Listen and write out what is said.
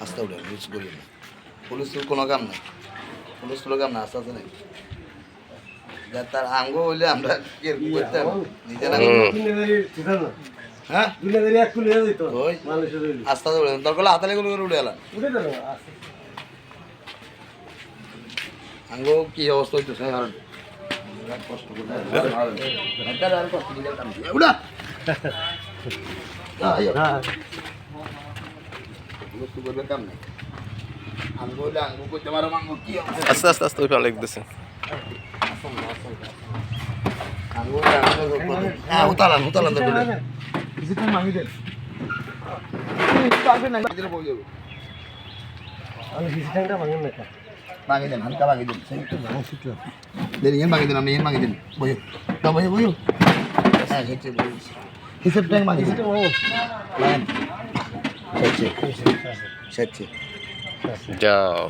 আস্তে উঠে ইউজ করি না তোর কোনো কাম নাই। তোর কাম না আস্তে আস্তে নাই যা তার আঙ্গ হইলে আমরা কি করতাম নিজে না হ্যাঁ? আস্তে আস্তে উঠে দরকার হাতালে গুলো করে উঠে এলাম আঙ্গ কি অবস্থা হইতেছে? কারণ কষ্ট করে উড়া তো করবে কাম নাই। আঙ্গ হইলে আঙ্গ করতে পারো আঙ্গ কি আস্তে আস্তে আস্তে ওইটা তো যাব। ভাঙি দেন হালকা ভাঙি দেন। সেই একটু ভাঙো শিখলাম দেন ইয়ে ভাঙি দেন আপনি ইয়ে ভাঙি দেন। বইও। না বইও বইও। হ্যাঁ হিসেব ট্যাঙ্ক ভাঙি লাইন সেচ্ছে সেচ্ছে যাও